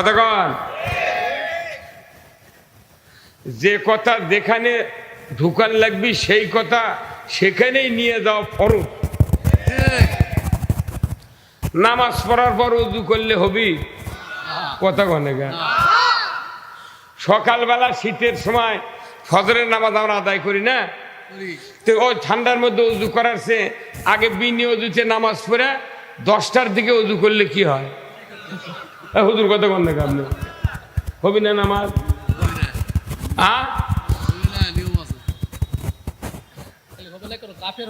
কথা কন যে কথা যেখানে ঢুকান লাগবি সেই কথা সেখানেই নিয়ে যাওয়া ফরজ। নামাজ পড়ার পর উজু করলে হবি। কথা কনে গা সকালবেলা শীতের সময় ফজরের নামাজ আমরা আদায় করি না? তো ওই ঠান্ডার মধ্যে উজু করার সে আগে বিনি অজুতে নামাজ পড়ে দশটার দিকে উজু করলে কি হয়? হুজুর কত কন দেখা আপনি হবি না নামাজ?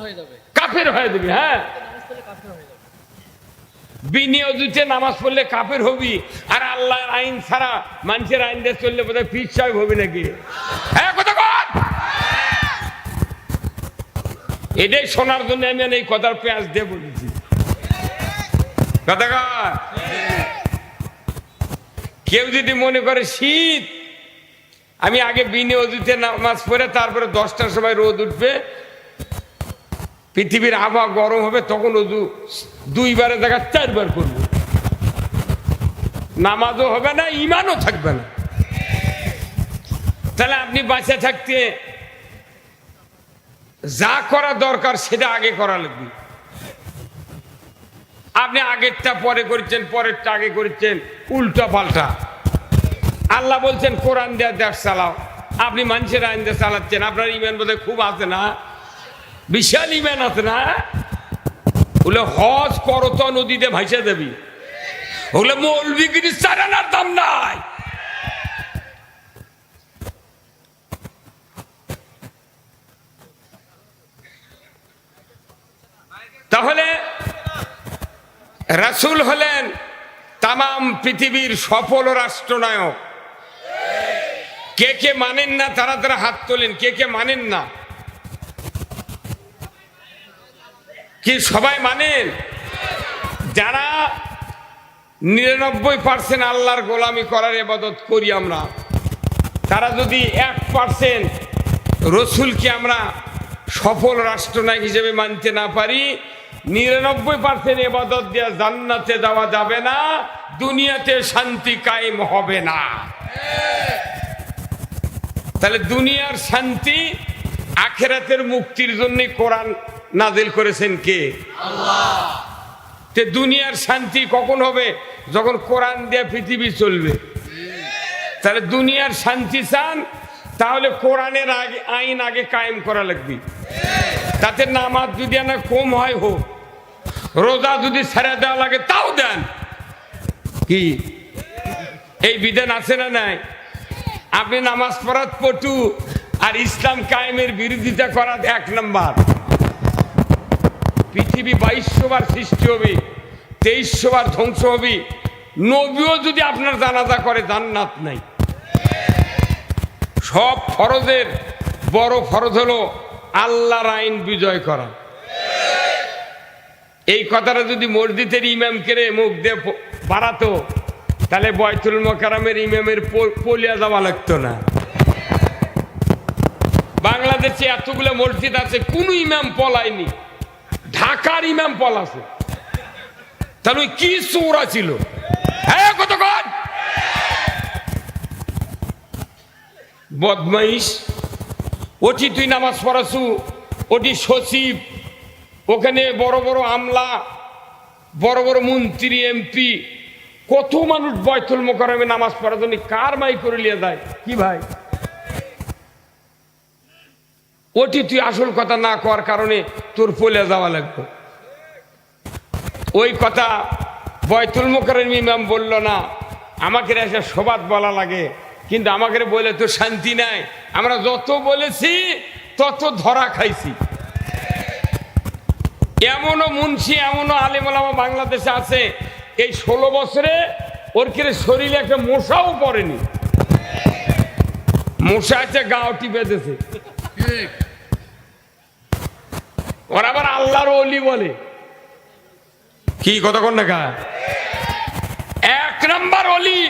হয়ে? কাফের হয়ে হ্যাঁ? নামাজ পড়লে কাফের হয়ে হবি। আর আল্লাহর আইন ছাড়া মানুষের আইন দিয়ে চললে বোধহয় সাহেব হবি নাকি? হ্যাঁ কথা এটাই শোনার জন্য আমি এই কথার পেঁয়াজ দিয়ে বলেছি। কথা কেউ যদি মনে করে, শীত, আমি আগে বিনিয়োজিতে নামাজ পড়ে তারপরে দশটার সময় রোদ উঠবে, পৃথিবীর আবহাওয়া গরম হবে, তখন অজু দুইবারে দেখা চারবার করব। নামাজও হবে না ইমানও থাকবে না। তাহলে আপনি বাঁচে থাকতে যা করা দরকার সেটা আগে করা লাগবে। আপনি আগেরটা, পরে করেছেন, পরেরটা আগে করেছেন, উল্টা পাল্টা। আল্লাহ বলছেন, কোরআন দেয়া দেশ চালাও। আপনি মানুষের আইন দিয়ে চালাচ্ছেন, আপনার ইমেন বোধহয় খুব আছে না? বিশাল ইমান আছে না? বলে, হজ করত নদীতে ভাইসা দেবি। ওগুলো মৌলবিগিরি চারানার দাম নাই তাহলে রাসূল হলেন তামাম পৃথিবীর সফল রাষ্ট্রনায়ক। কে কে মানেন না তারা তারা হাত তোলেন, কে কে মানেন না? কি সবাই মানেন? যারা নিরানব্বই পার্সেন্ট আল্লাহর গোলামি করার এবাদত করি আমরা, তারা যদি এক পার্সেন্ট রসুলকে আমরা সফল রাষ্ট্রনায়ক হিসেবে মানতে না পারি, নিরানব্বই পার্সেন্ট এবাদত দেওয়া জান্নাতে দেওয়া যাবে না। দুনিয়াতে শান্তি কায়েম হবে না। তাহলে দুনিয়ার শান্তি আখেরাতের মুক্তির জন্য কোরআন নাজিল করেছেন কে? তে দুনিয়ার শান্তি কখন হবে? যখন কোরআন দিয়ে পৃথিবী চলবে। তাহলে দুনিয়ার শান্তি চান, তাহলে কোরআনের আগে, আইন আগে কায়েম করা লাগবে। তাতে নামাজ যদি না কম হয় হোক, রোজা যদি ছেড়ে দেওয়া লাগে, তাও দেন। কি? এই বিধান আছে না নাই? আপনি নামাজ পড়াত পটু আর ইসলাম কায়েমের বিরোধিতা করা এক নম্বর। পৃথিবী বাইশশো বার সৃষ্টি হবে, তেইশশো বার ধ্বংস হবে। নবীও যদি আপনার জানাজা করে, জান্নাত নাই। সব ফরজের, বড় ফরজ হলো আল্লাহর আইন বিজয় করা। এই কথাটা যদি মসজিদের ইমাম কেড়ে মুখ দিয়ে বাড়াতো। তাহলে বয়তুল মকারামের ইমামের পলিয়া যাওয়া লাগতো না। বাংলাদেশে এতগুলো মসজিদ আছে, কোন ইমাম পলায়নি। ঢাকার ইমাম পলাছে। তাহলে কি চৌরা ছিল? হ্যাঁ কতক্ষণ বদমাইশ ওটি তুই নামাজ পড়াছু ওটি সচিব, ওখানে বড় বড় আমলা। বড় বড় মন্ত্রী, এমপি, কত মানুষ বয়তুল মোকারমে নামাজ পড়ার জন্য কার মাই করে নিয়ে যায়? কি ভাই? ওটি তুই আসল কথা না করার কারণে তোর পলে যাওয়া লাগবে। ওই কথা বয়তুল মোকারের ইমাম বলল না, আমাকে এসে সবাদ বলা লাগে, কিন্তু আমাকে বলে তো শান্তি নাই। আমরা যত বলেছি, তত ধরা খাইছি। এমনও মুন্সি, এমনও আলিমালামা বাংলাদেশে আছে। এই ষোলো বছরে ওর কিরে শরীরে একটা মশাও পড়েনি? মশা আছে গাওটি বেঁধেছে ঠিক ওরা আবার আল্লাহর অলি বলে। কি কথা কোন দেখা এক নাম্বার অলি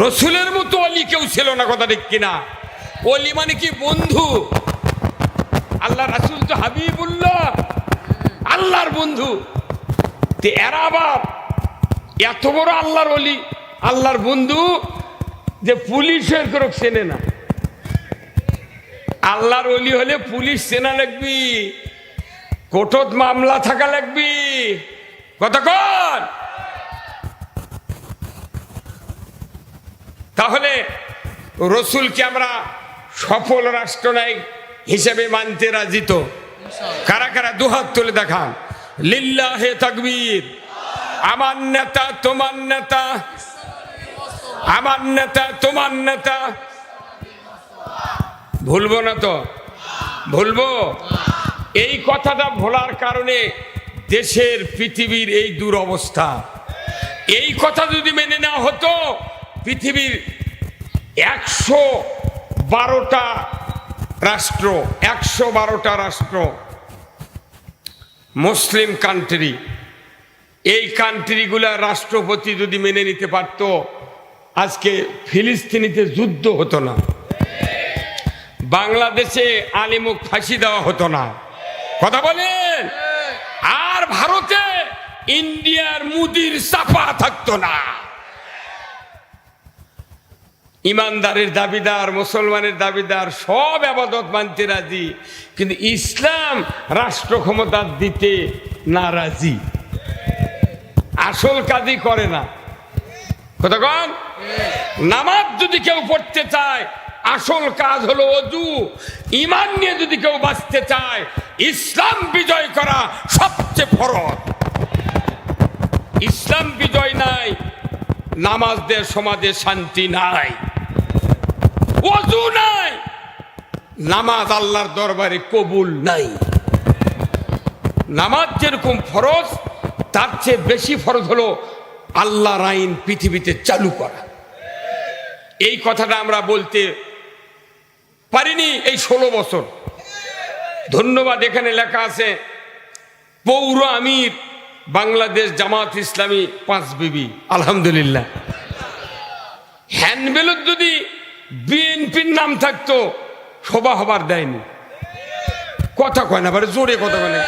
রসুলের মতো অলি কেউ ছিল না, কথা ঠিক কিনা? অলি মানে কি বন্ধু? আল্লাহ রাসুল তো হাবিবুল্লাহ। আল্লাহর বন্ধু। তে এরা আবার এত বড় আল্লাহর অলি আল্লাহর বন্ধু যে পুলিশের করে চেনে না। আল্লাহর অলি হলে পুলিশ চেনা লাগবি কোটত মামলা থাকা লাগবি। কতক্ষণ তাহলে রসুলকে আমরা সফল রাষ্ট্রনায়ক হিসেবে মানতে রাজি তো। কারা কারা দুহাত তুলে দেখান। লিল্লাহে তাকবীর। আমার নেতা তোমার নেতা। আমার নেতা তোমার নেতা। ভুলবো না তো? ভুলবো? এই কথাটা ভোলার কারণে দেশের পৃথিবীর এই দুরবস্থা। এই কথা যদি মেনে নেওয়া হতো পৃথিবীর একশো বারোটা রাষ্ট্র, একশো বারোটা রাষ্ট্র, মুসলিম কান্ট্রি এই কান্ট্রিগুলার রাষ্ট্রপতি যদি মেনে নিতে পারত, আজকে ফিলিস্তিনিতে যুদ্ধ হতো না। বাংলাদেশে আলিমুখ ফাঁসি দেওয়া হতো না। কথা বলেন? আর ভারতে ইন্ডিয়ার মুদির চাপা থাকতো না। ইমানদারের দাবিদার, মুসলমানের দাবিদার, সব আবাদত মানতে রাজি। কিন্তু ইসলাম রাষ্ট্র ক্ষমতা দিতে না রাজি আসল কাজই করে না। কতক্ষণ নামাজ যদি কেউ পড়তে চায়, আসল কাজ হলো অজু। ইমান নিয়ে যদি কেউ বাঁচতে চায়, ইসলাম বিজয় করা সবচেয়ে ফরজ। ইসলাম বিজয় নাই, নামাজ দিয়ে, সমাজে শান্তি নাই। অজু নাই। নামাজ আল্লাহর দরবারে কবুল নাই। নামাজ যেরকম ফরজ, তার চেয়ে বেশি ফরজ হলো আল্লাহর আইন পৃথিবীতে চালু করা। এই কথাটা আমরা বলতে পারিনি এই ষোলো বছর। ধন্যবাদ, এখানে লেখা আছে, পৌর আমির, বাংলাদেশ জামাত ইসলামী পাঁচ বিবি। আলহামদুলিল্লাহ। হ্যান্ডবেলত যদি বিএনপির নাম থাকতো শোভা হবার দেয়নি। কথা কয় না জোরে কথা বলে।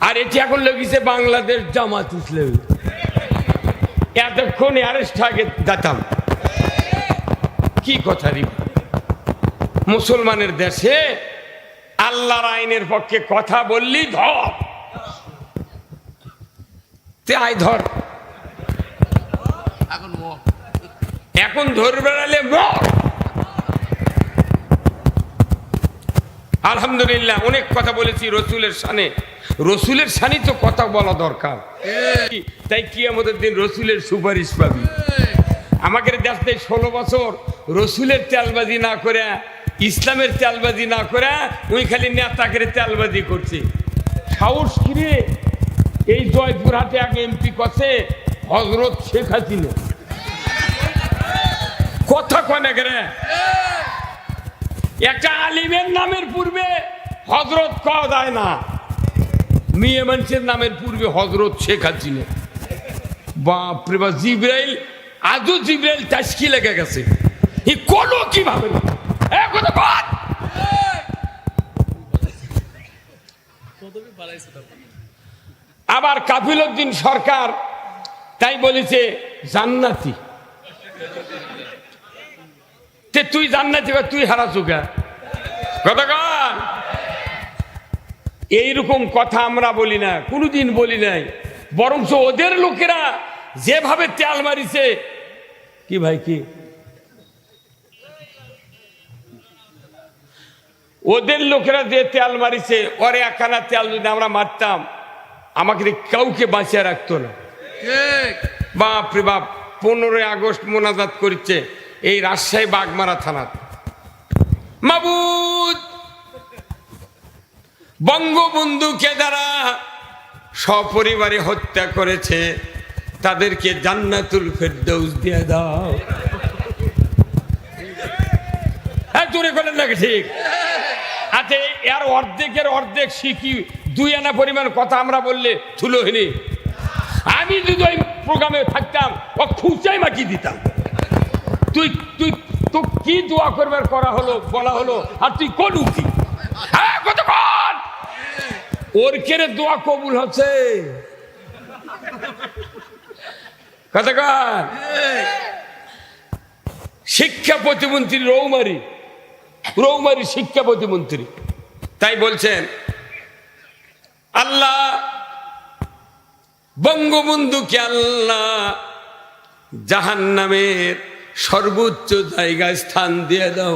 আর এটি এখন লেগেছে বাংলাদেশ জামাত ইসলামী। এতক্ষণ অ্যারেস্ট আগে যেতাম কি কথা রি? মুসলমানের দেশে আল্লাহর আইনের পক্ষে কথা বললি ধর। তে আয় ধর। এখন এখন ধরে বেড়ালে মর আলহামদুলিল্লাহ অনেক কথা বলেছি রসুলের সানে রসুলের সানি তো কথা বলা দরকার। তাই কি আমাদের দিন রসুলের সুপারিশ পাবি। আমাকে দেখতে ষোলো বছর রসুলের তেলবাজি না করে ইসলামের তেলবাজি না করে ওই খালি নেতাকে তেলবাজি করছে। সাহস কিরে? এই জয়পুরহাটে এক এমপি কছে? হজরত শেখ হাসিনা। কথা কনে? করে একটা আলিমের নামের পূর্বে হজরত কওয়া যায় না। মেয়ে মানুষের নামের পূর্বে হজরত শেখ হাসিনা। বাপরে বা জিব্রাইল, আজও জিব্রাইল টাসকি লেগে গেছে। ই কোনো কীভাবে? এ। আবার কাফিলউদ্দিন সরকার তাই বলেছে, জান্নাতি। তে তুই জান্নাতি তুই হারা চুকা কতক্ষণ এইরকম কথা আমরা বলি না কোনোদিন বলি নাই। বরঞ্চ ওদের লোকেরা যেভাবে তেল মারিছে কি ভাই কি? ওদের লোকেরা যে তেল মারিছে ওরে একখানা তেল যদি আমরা মারতাম আমাকে কাউকে বাঁচিয়ে রাখতো না। বাপ রে বাপ পনেরোই আগস্ট মোনাজাত করছে। এই রাজশাহী বাগমারা থানার। মাবুদ! বঙ্গবন্ধুকে যারা সপরিবারে হত্যা করেছে, তাদেরকে জান্নাতুল ফেরদৌস দিয়ে দাও। হ্যাঁ জোরে করেন নাকি ঠিক? আচ্ছা এর অর্ধেকের অর্ধেক শিখি, দুই আনা পরিমাণ কথা আমরা বললে থুলো হইনি আমি যদি ওই প্রোগ্রামে থাকতাম, ও খুচাই মাটি দিতাম। তুই তুই, তো কি দোয়া করবার করা হলো, বলা হলো? আর তুই কোন উঠি হ্যাঁ কতক্ষণ ওর কেড়ে দোয়া কবুল হচ্ছে। কতক্ষণ শিক্ষা প্রতিমন্ত্রী রৌমারি রৌমারি শিক্ষা প্রতিমন্ত্রী। তাই বলছেন, আল্লাহ বঙ্গবন্ধুকে আল্লাহ জাহান নামের সর্বোচ্চ জায়গায় স্থান দিয়ে দাও।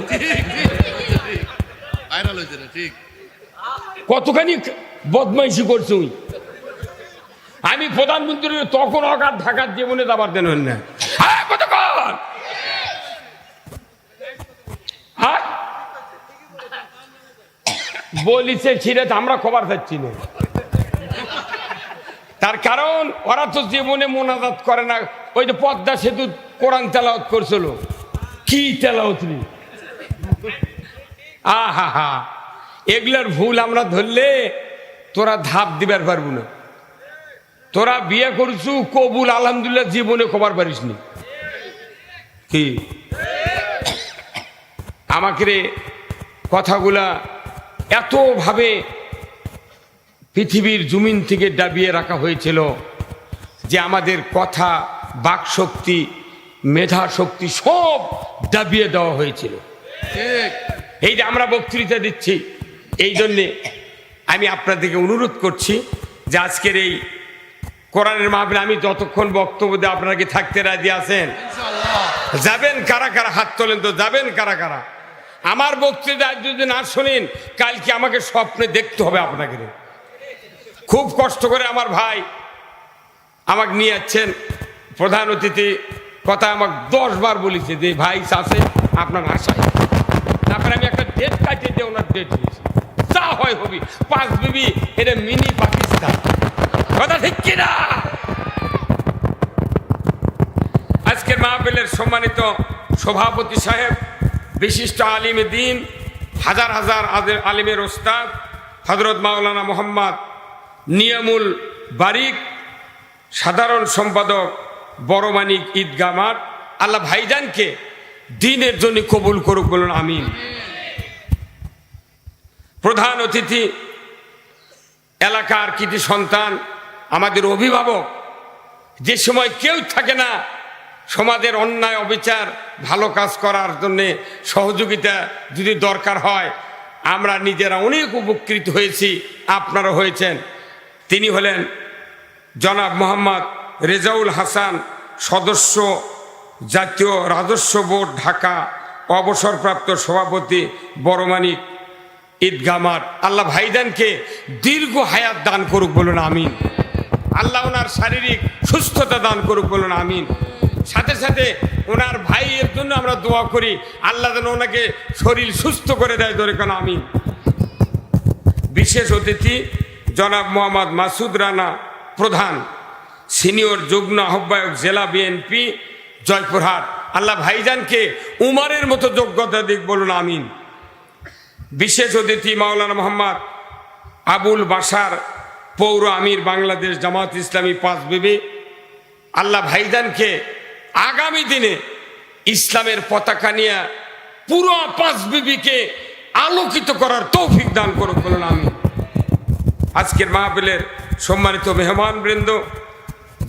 ঠিক। কতখানি বদমাইশি করছ? আমি প্রধানমন্ত্রী তখন অগাধ ঢাকার জীবনে দাবার দেন না? বলিছে ছিঁড়ে তো আমরা খবর পাচ্ছি না। তার কারণ ওরা তো জীবনে মোনাজাত করে না। ওই যে পদ্মা সেতু কোরআন তেলাওত করছিল কি তেলাওত রে? আহা হা। এগুলোর ভুল আমরা ধরলে তোরা ধাপ দিবার পারব না। তোরা বিয়ে করছু, কবুল, আলহামদুলিল্লাহ জীবনে খবর পারিসনি কি? আমাকে রে কথাগুলা এতভাবে পৃথিবীর জমিন থেকে ডাবিয়ে রাখা হয়েছিল যে আমাদের কথা, বাকশক্তি মেধা শক্তি সব দাবিয়ে দেওয়া হয়েছিল। এই যে আমরা বক্তৃতা দিচ্ছি এই জন্যে আমি আপনাদেরকে অনুরোধ করছি যে আজকের এই কোরআনের মাহফিল আমি যতক্ষণ বক্তব্য দিয়ে আপনারা কি থাকতে রাজি আছেন? যাবেন কারা কারা? হাত তোলেন তো যাবেন কারা কারা? আমার বক্তৃতা যদি না শোনেন কালকে আমাকে স্বপ্নে দেখতে হবে আপনাকে খুব কষ্ট করে আমার ভাই আমাকে নিয়ে যাচ্ছেন। প্রধান অতিথি কথা আমাকে দশ বার বলেছে যে, ভাই আছে আপনার আশায় তারপরে আমি একটা ডেট কাটিয়ে দিয়ে ওনার ডেট দিয়েছি যা হয় হবি। পাঁচ বিবি, এটা মিনি পাকিস্তান। কথা ঠিক কিনা? আজকের মাহফিলের সম্মানিত সভাপতি সাহেব, বিশিষ্ট আলিমে দিন, হাজার হাজার আলিমের ওস্তাদ হজরত মাওলানা মোহাম্মদ নিয়ামুল বারিক, সাধারণ সম্পাদক বড় মানিক ঈদগা মাঠ। আল্লাহ ভাইজানকে দিনের জন্য কবুল করুক বলুন, আমিন। প্রধান অতিথি, এলাকার কৃতি সন্তান, আমাদের অভিভাবক, যে সময় কেউ থাকে না, সমাজের অন্যায়, অবিচার, ভালো কাজ করার জন্যে সহযোগিতা যদি দরকার হয়, আমরা নিজেরা অনেক উপকৃত হয়েছি, আপনারা হয়েছেন। তিনি হলেন জনাব মোহাম্মদ রেজাউল হাসান সদস্য জাতীয় রাজস্ব বোর্ড ঢাকা, অবসরপ্রাপ্ত সভাপতি বড়মানিক ঈদগাহ মাঠ। আল্লাহ ভাইদানকে দীর্ঘ হায়াত দান করুক বলুন, আমিন। আল্লাহ ওনার শারীরিক সুস্থতা দান করুক বলুন, আমিন। সাথে সাথে ওনার ভাইয়ের জন্য আমরা দোয়া করি, আল্লাহ যেন ওনাকে শরীর সুস্থ করে দেয়, ধরে কেন, আমিন। বিশেষ অতিথি জনাব মোহাম্মদ মাসুদ রানা প্রধান। সিনিয়র যুগ্ম আহ্বায়ক জেলা বিএনপি জয়পুরহাট। আল্লাহ ভাইজানকে উমারের মতো যোগ্যতা দিক বলুন, আমিন। বিশেষ অতিথি মাওলানা মোহাম্মদ আবুল বাসার পৌর আমির বাংলাদেশ জামাত ইসলামী পাঁচ বিবি। আল্লাহ ভাইজানকে আগামী দিনে ইসলামের পতাকা নিয়ে পুরো পাঁচ বিবিকে আলোকিত করার তৌফিক দান করুক বলুন আমি আজকের মাহফিলের সম্মানিত মেহমান বৃন্দ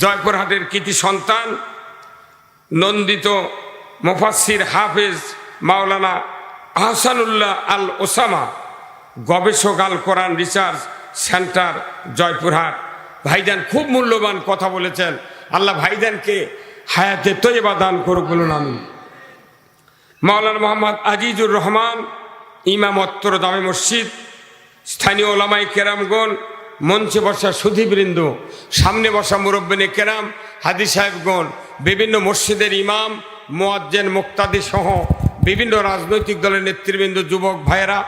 জয়পুরহাটের কৃতি সন্তান, নন্দিত মুফাসির হাফেজ মাওলানা আহসানুল্লাহ আল ওসামা, গবেষক আল কোরআন রিসার্চ সেন্টার জয়পুরহাট। ভাইজান খুব মূল্যবান কথা বলেছেন। আল্লাহ ভাইজানকে হায়াতে তৈবা দান করুক বলুন আমি মাওলানা মোহাম্মদ আজিজুর রহমান ইমাম অত্তর দামে মসজিদ, স্থানীয় ওলামাই কেরামগণ মঞ্চে বসা সুধীবৃন্দ, সামনে বসা মুরব্বিনে কেরাম, হাদি সাহেবগণ, বিভিন্ন মসজিদের ইমাম, মোয়াজ্জেন, মুক্তাদি সহ বিভিন্ন রাজনৈতিক দলের নেতৃবৃন্দ, যুবক ভাইয়েরা,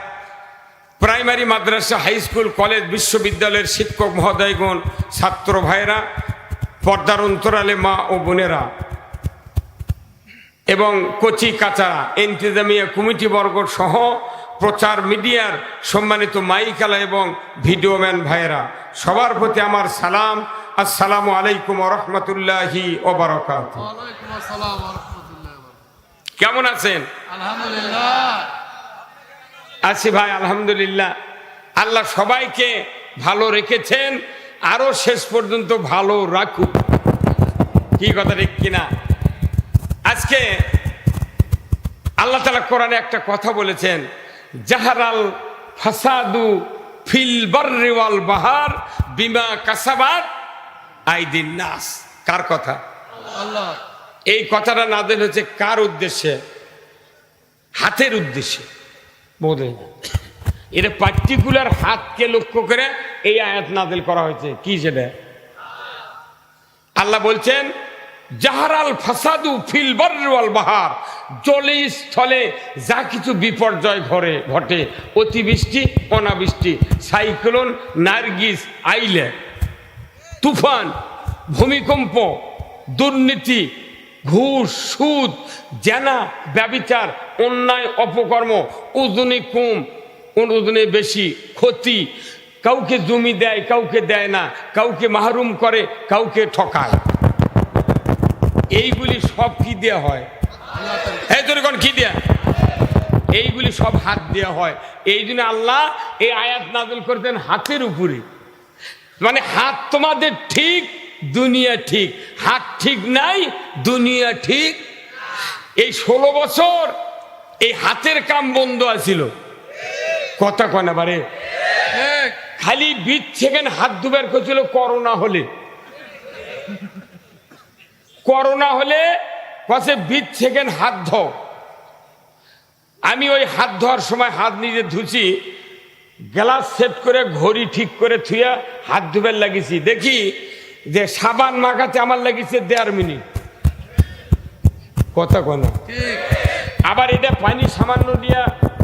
প্রাইমারি মাদ্রাসা, হাই স্কুল, কলেজ, বিশ্ববিদ্যালয়ের শিক্ষক মহোদয়গণ, ছাত্র ভাইয়েরা, পর্দার অন্তরালে মা ও বোনেরা এবং কচি কাচারা, এন্টিজামিয়া কমিটি বর্গ সহ প্রচার মিডিয়ার সম্মানিত মাইকালা এবং ভিডিওম্যান ভাইয়েরা সবার প্রতি আমার সালাম। আসসালামু আলাইকুম রহমতুল্লাহি ওবরকাত। কেমন আছেন? আছি ভাই আলহামদুলিল্লাহ। আল্লাহ সবাইকে ভালো রেখেছেন আরও শেষ পর্যন্ত ভালো রাখুক। কি কথা ঠিক কিনা? আজকে আল্লাহ তালা কোরআনে একটা কথা বলেছেন জাহারাল ফাসাদু ফিল বাররি ওয়াল বাহার বিমা কাসাবাত আইদিন নাস। কার কথা? আল্লাহ। এই কথাটা নাদেল হচ্ছে কার উদ্দেশ্যে? হাতের উদ্দেশ্যে। বোধে এটা পার্টিকুলার হাতকে লক্ষ্য করে এই আয়াত নাদেল করা হয়েছে। কি সেটা? আল্লাহ বলছেন জাহারাল ফাসাদু ফিল বাহার। জলে, স্থলে যা কিছু বিপর্যয় ঘরে, ঘটে, অতিবৃষ্টি, অনাবৃষ্টি, সাইক্লোন, নার্গিস আইলে তুফান, ভূমিকম্প, দুর্নীতি, ঘুষ, সুদ, জেনা, ব্যবিচার, অন্যায়, অপকর্ম ওজনে কম ওজনে বেশি, ক্ষতি, কাউকে জমি দেয়, কাউকে দেয় না, কাউকে মাহরুম করে, কাউকে ঠকায়। এইগুলি সব কি দেওয়া হয়? তার এই তোর কি দেয়া? এইগুলি সব হাত দেওয়া হয়। এই জন্য আল্লাহ এই আয়াত নাজল করতেন হাতের উপরে। মানে হাত তোমাদের ঠিক দুনিয়া ঠিক। হাত ঠিক নাই দুনিয়া ঠিক। এই ষোলো বছর এই হাতের কাম বন্ধ আছিল। কথা কনা বারে? ঠিক খালি বিট সেকেন্ড হাত দুবার করছিল করোনা হলে। করোনা হলে পাশে বিট সেকেন্ড হাত ধো আমি ওই হাত ধোয়ার সময় হাত নিজে ধুছি, গ্লাস সেট করে ঘড়ি ঠিক করে থুয়া হাত ধুবার লাগিয়েছি দেখি যে সাবান মাখাতে আমার লাগিয়েছে দেড় মিনিট। কথা কোনো আবার এটা পানি সামান্য দিয়া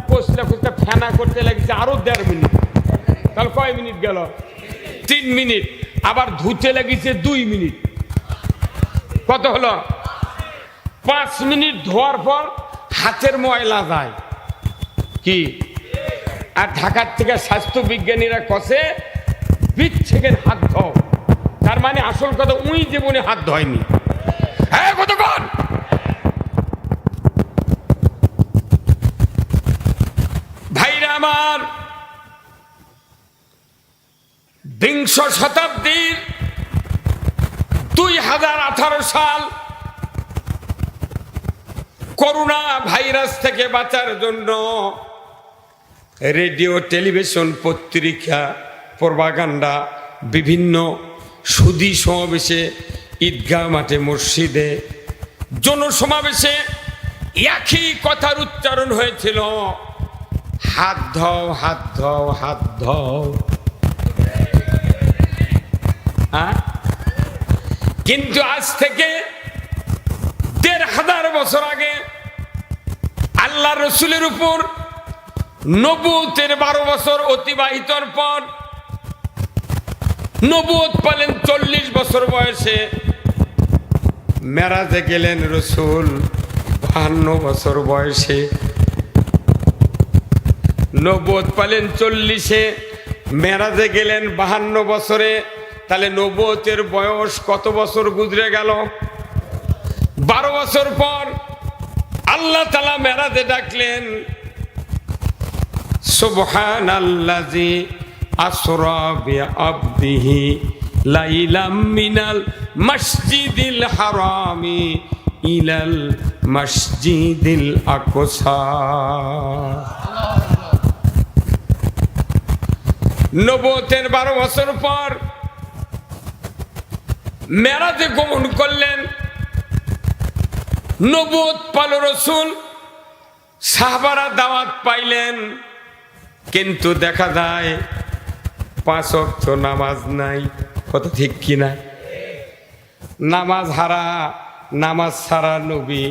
কষতে কষতে ফেনা করতে লাগছে আরও দেড় মিনিট। তাহলে কয় মিনিট গেল? তিন মিনিট। আবার ধুতে লাগিছে দুই মিনিট। কত হলো? পাঁচ মিনিট ধোয়ার পর হাতের ময়লা যায়। কি? আর ঢাকার থেকে স্বাস্থ্য বিজ্ঞানীরা কষে বিট হাত ধো তার মানে আসল কথা, উই জীবনে হাত ধয়নি। হ্যাঁ কতক্ষণ? ভাইরা আমার, বিংশ শতাব্দীর দুই হাজার আঠারো সাল করোনা ভাইরাস থেকে বাঁচার জন্য রেডিও, টেলিভিশন, পত্রিকা, প্রবাগান্ডা, বিভিন্ন সুদী সমাবেশে, ঈদগাহ মাঠে, মসজিদে, জনসমাবেশে একই কথার উচ্চারণ হয়েছিল হাত ধও হাত ধও হাত ধও হ্যাঁ? কিন্তু আজ থেকে দেড় হাজার বছর আগে আল্লাহ রসুলের উপর নবুতের বারো বছর অতিবাহিতর পর নবুত পালেন চল্লিশ বছর বয়সে মেরাজে গেলেন রসুল বাহান্ন বছর বয়সে। নবুত পালেন চল্লিশে, মেরাজে গেলেন বাহান্ন বছরে। তাহলে নবতের বয়স কত বছর গুজরে গেল? বারো বছর পর আল্লাহ তালা মেরাজে ডাকলেন সুবহান আল্লাজি আসরা বিআবদিহি লাইলাম মিনাল মসজিদিল হারামি ইলাল মসজিদিল আকসা। নবতের বারো বছর পর মেরাজে গমন করলেন নবত পাল রসুল, সাহাবারা দাওয়াত পাইলেন, কিন্তু দেখা যায় পাঁচ অক্ত নামাজ নাই কত ঠিক কিনা? নামাজ হারা, নামাজ ছাড়া নবী,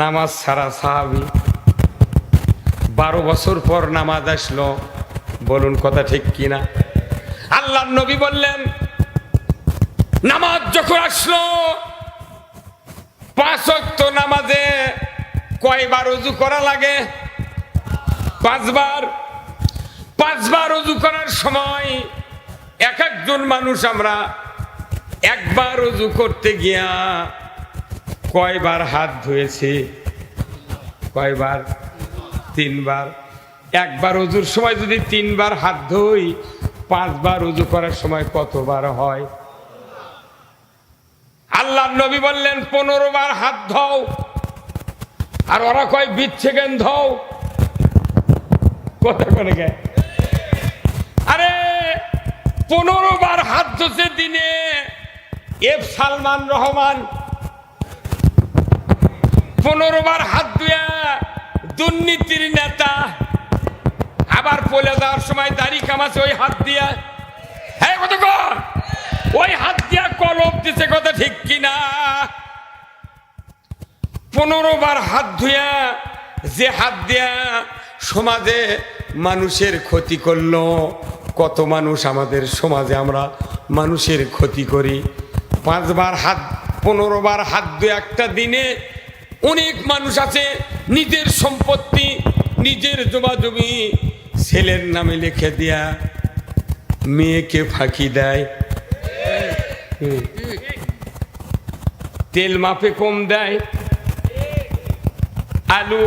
নামাজ ছাড়া সাহাবি। বারো বছর পর নামাজ আসলো, বলুন কথা ঠিক কিনা? আল্লাহ নবী বললেন নামাজ যখন আসলো, পাঁচ অক্ত নামাজে কয়বার উজু করা লাগে? পাঁচবার। পাঁচবার উজু করার সময় এক একজন মানুষ আমরা একবার উজু করতে গিয়া কয়বার হাত ধুয়েছি? কয়বার? তিনবার। একবার উজুর সময় যদি তিনবার হাত ধুই, পাঁচবার উজু করার সময় কতবার হয়? আল্লাহ নবী বললেন, পনেরো বার হাত ধও, আর ওরা কয় বিচ্ছেকেন ধও। কথা করে গে আরে, পনেরো বার হাত ধসে দিনে। এফ সালমান রহমান, পনেরো বার হাত ধুয়া দুর্নীতির নেতা, আবার পলে দেওয়ার সময় দাড়ি কামাছে ওই হাত দিয়া। হ্যাঁ কত কর ওই হাত দিয়া কলম দিছে কথা ঠিক কিনা পনেরো বার হাত ধুয়া যে হাত দিয়া সমাজে মানুষের ক্ষতি করল, কত মানুষ আমাদের সমাজে আমরা মানুষের ক্ষতি করি পাঁচবার হাত, পনেরো বার হাত ধুয়ে একটা দিনে অনেক মানুষ আছে, নিজের সম্পত্তি, নিজের জমি ছেলের নামে লিখে দেয়া, মেয়েকে ফাঁকি দেয়। তেল মাপে কম দেয়। আলু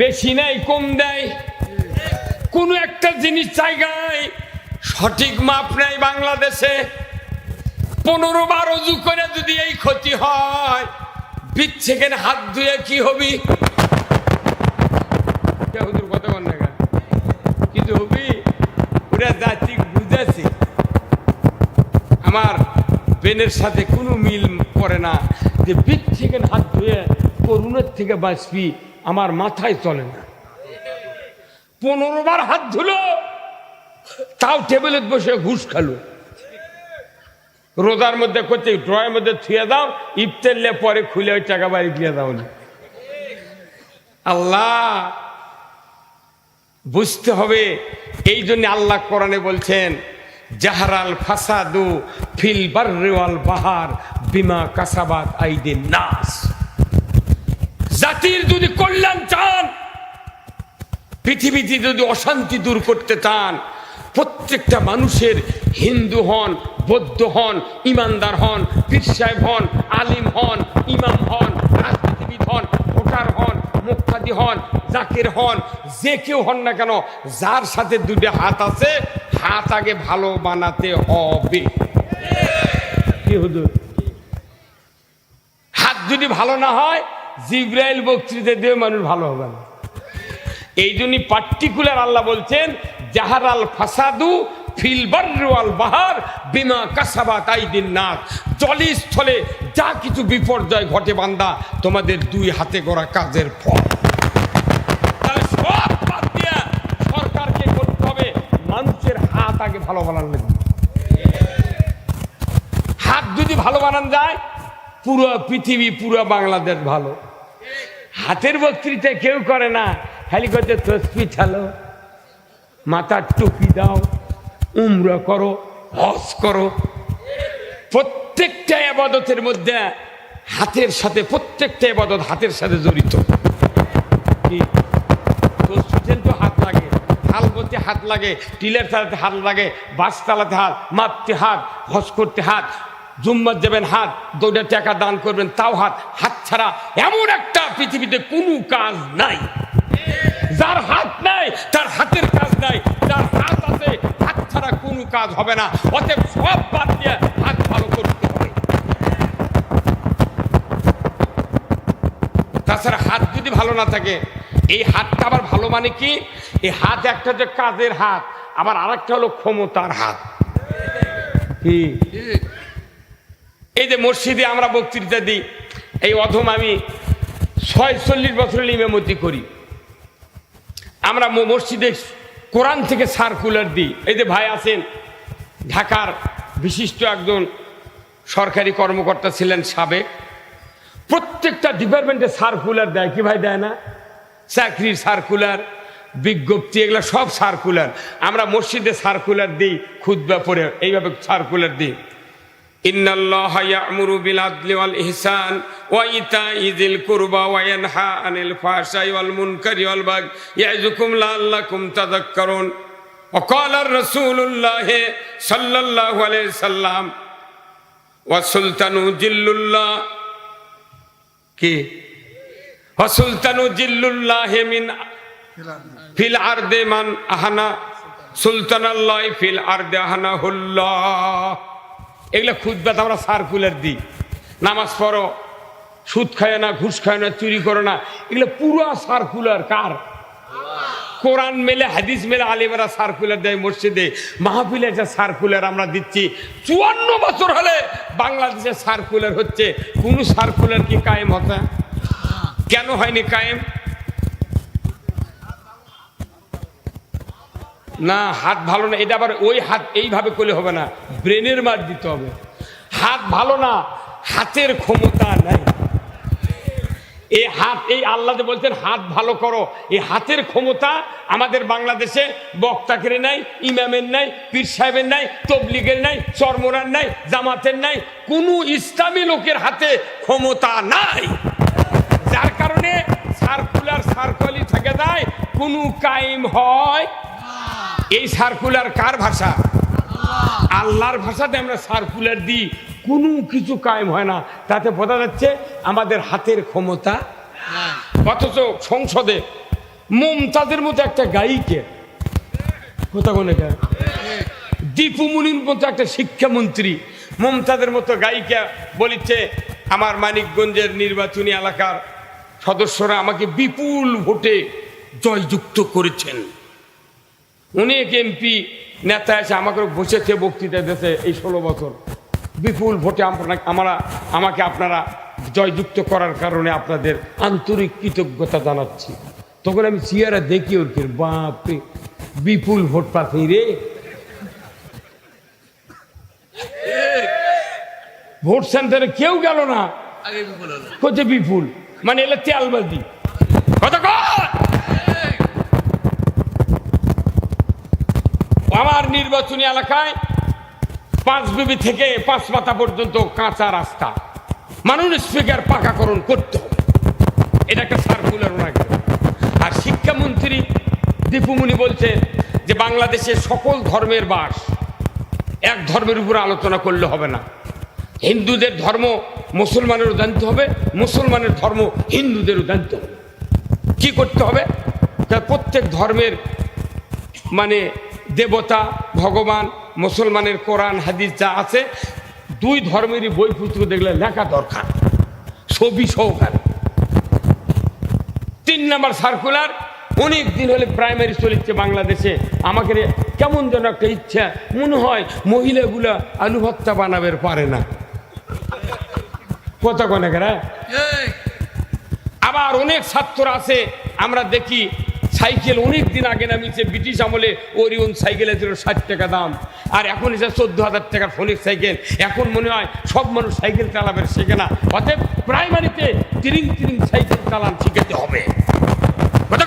বেশি নাই কম দেয়। কোনো একটা জিনিস জায়গায় সঠিক মাপ নেই বাংলাদেশে। পনেরো বার করে যদি এই ক্ষতি হয় বিচ্ছেকেন হাত ধুয়ে কি হবি? বেনের সাথে কোনো মিল পড়ে না যে বিচ থেকে হাত ধুয়ে করুণের থেকে বাঁচবি, আমার মাথায় চলে না। পনেরো বার হাত ধুলো, তাও টেবিলে বসে ঘুষ খালো। রোজার মধ্যে করছে ড্রয়ের মধ্যে থুয়ে দাও ইফতেললে পরে খুলে ওই টাকা বাড়ি দিয়ে দাও আল্লাহ, বুঝতে হবে, এই জন্য আল্লাহ কোরআনে বলছেন জাহারাল ফাসাদু ফিল বারওয়াল বাহার বিমা কাসাবাত আইদিন নাস। জাতির যদি কল্যাণ চান, পৃথিবীতে যদি অশান্তি দূর করতে চান, প্রত্যেকটা মানুষের হিন্দু হন, বৌদ্ধ হন, ইমানদার হন, পীর সাহেব হন, আলিম হন, ইমাম হন, রাজনীতিবিদ হন, ভোটার হন মুক্তাদি হন জাকির হন যে কেউ হন না কেন যার সাথে দুটো হাত আছে হাত আগে ভালো বানাতে হবে। কি হাত যদি ভালো না হয় জিব্রাইল বক্তৃতা দিয়ে মানুষ ভালো হবে না। এই জন্যই পার্টিকুলার আল্লাহ বলছেন জাহার আল ফাসাদু ফিল বারওয়াল বাহার বিমা কাসাবাত আইদিন নাথ জলে স্থলে যা কিছু বিপর্যয় ঘটে বান্দা তোমাদের দুই হাতে করা কাজের ফল তাহলে সব বাদ দিয়া সরকারকে করতে হবে মানুষের হাত আগে ভালো বানানো লাগবে হাত যদি ভালো বানান যায় পুরো পৃথিবী, পুরো বাংলাদেশ ভালো। হাতের বক্তৃতা কেউ করে না, খালি করতে তসপি ছালো মাথার টুপি দাও, উমরা করো হস করো। প্রত্যেকটা আবাদতের মধ্যে হাতের সাথে, প্রত্যেকটা আবাদত হাতের সাথে জড়িত। তো হাত লাগে হাল বলতে হাত লাগে, টিলের চালাতে হাত লাগে বাস চালাতে হাত, মাপতে হাত হস করতে হাত জুম্মার যাবেন হাত দৌড়ে টাকা দান করবেন, তাও হাত হাত ছাড়া এমন একটা পৃথিবীতে কোনো কাজ নাই। যার হাত নাই, তার হাতের কাজ নাই, যার হাত আছে, হাত ছাড়া কোনো কাজ হবে না। অতএব সব বাদ দিয়ে হাত ভালো করতে হবে। তাছাড়া হাত যদি ভালো না থাকে, এই হাতটা আবার ভালো মানে কি? এই হাত একটা যে কাজের হাত, আবার আরেকটা হলো ক্ষমতার হাত। কি? এই যে মসজিদে আমরা বক্তৃতা দিই, এই অধম আমি ছয়চল্লিশ বছরের ইমামতি করি। আমরা মসজিদে কোরআন থেকে সার্কুলার দিই। এই যে ভাই আছেন, ঢাকার বিশিষ্ট একজন সরকারি কর্মকর্তা ছিলেন সাবেক। প্রত্যেকটা ডিপার্টমেন্টে সার্কুলার দেয়, কি ভাই দেয় না? চাকরির সার্কুলার, বিজ্ঞপ্তি, এগুলো সব সার্কুলার। আমরা মসজিদে সার্কুলার দিই, খুদ্া পরে, এইভাবে সার্কুলার দিই। إن الله يأمر بالعدل والإحسان وإيتاء ذي القربى وينهى عن الفحشاء والمنكر والبغي يعظكم لعلكم تذكرون وقال رسول الله صلى الله عليه وسلم وسلطان جل الله কি وسلطان جل الله من في الأرض من أهنا سلطان الله في الأرض أهنه الله এগুলো খুদবাত আমরা সার্কুলার দিই। নামাজ পড়ো, সুদ খায় না, ঘুষ খায় না, চুরি করো না। এগুলো পুরো সার্কুলার কার? কোরআন মেলে, হাদিস মেলে, আলিমেরা সার্কুলার দেয়, মসজিদে। মাহফিলে যে সার্কুলার আমরা দিচ্ছি, চুয়ান্ন বছর হলে বাংলাদেশে সার্কুলার হচ্ছে। কোন সার্কুলার কি কায়েম হতে? কেন হয়নি কায়েম? না, হাত ভালো না, এটা আবার ওই হাত এইভাবে করলে হবে না, ব্রেনের মার দিতে হবে। হাত ভালো না, হাতের ক্ষমতা নাই। এই হাত, এই আল্লাহ বলছেন, হাত ভালো করো, এই হাতের ক্ষমতা আমাদের বাংলাদেশে বক্তাকের নাই, ইমামের নাই, পীর সাহেবের নাই, তবলিগের নাই চর্মরার নাই, জামাতের নাই, কোনো ইসলামী লোকের হাতে ক্ষমতা নাই। যার কারণে সার্কুলার সার্কুলি থেকে যায়, কোনো কায়েম হয় এই সার্কুলার কার ভাষা? আল্লাহর ভাষাতে আমরা সার্কুলার দিই। কোনো কিছু কায়েম হয় না। তাতে বোঝা যাচ্ছে আমাদের হাতের ক্ষমতা অথচ সংসদে মমতাজের মতো একটা গায়িকে। কোথা কোনে ঠিক দীপু মুনির মতো একটা শিক্ষামন্ত্রী। মমতাদের মতো গায়িকা বলিচ্ছে আমার মানিকগঞ্জের নির্বাচনী এলাকার সদস্যরা আমাকে বিপুল ভোটে জয়যুক্ত করেছেন। অনেক এমপি নেতা এসে আমাকে বসেছে বক্তৃতা দিয়েছে এই ষোলো বছর। বিপুল ভোটে আপনারা আমরা আমাকে আপনারা জয়যুক্ত করার কারণে আপনাদের আন্তরিক কৃতজ্ঞতা জানাচ্ছি। তখন আমি চেয়ারা দেখি ওর কি বাপরে বিপুল ভোট পাচ্ছি রে। ভোট সেন্টারে কেউ গেল না। কোথায় বিপুল মানে এলে তেলবাজি। কথা কর ঠিক আমার নির্বাচনী এলাকায় পাঁচ বিবি থেকে পাঁচ মাথা পর্যন্ত কাঁচা রাস্তা। মাননীয় স্পিকার পাকাকরণ করতে। হবে এটা একটা সার্কুলার ওনাকে আর শিক্ষামন্ত্রী দীপুমণি বলছে যে বাংলাদেশে সকল ধর্মের বাস এক ধর্মের উপর আলোচনা করলে হবে না। হিন্দুদের ধর্ম মুসলমানেরও জানতে হবে, মুসলমানের ধর্ম হিন্দুদেরও জানতে হবে। কী করতে হবে? তা প্রত্যেক ধর্মের মানে দেবতা ভগবান মুসলমানের কোরআন হাদিস যা আছে দুই ধর্মেরই বই পুস্তক দেখলে লেখা দরকার। ছবি সহকারে তিন নাম্বার সার্কুলার অনেক দিন হলে প্রাইমারি চলিচ্ছে বাংলাদেশে। আমাকে কেমন যেন একটা ইচ্ছা মনে হয় মহিলাগুলা আলু ভর্তা বানাবের পারে না। কথা কনে? আবার অনেক ছাত্র আছে আমরা দেখি সাইকেল অনেক দিন আগে নামিয়েছে, ব্রিটিশ আমলে ওরিয়ন সাইকেলে ছিল ষাট টাকা দাম। আর এখন এসে চোদ্দ হাজার টাকার ফোনের সাইকেল। এখন মনে হয় সব মানুষ সাইকেল চালাবেন শেখে না। অতএব প্রাইমারিতে তিরিং তিরিং সাইকেল চালান শিখাতে হবে। কথা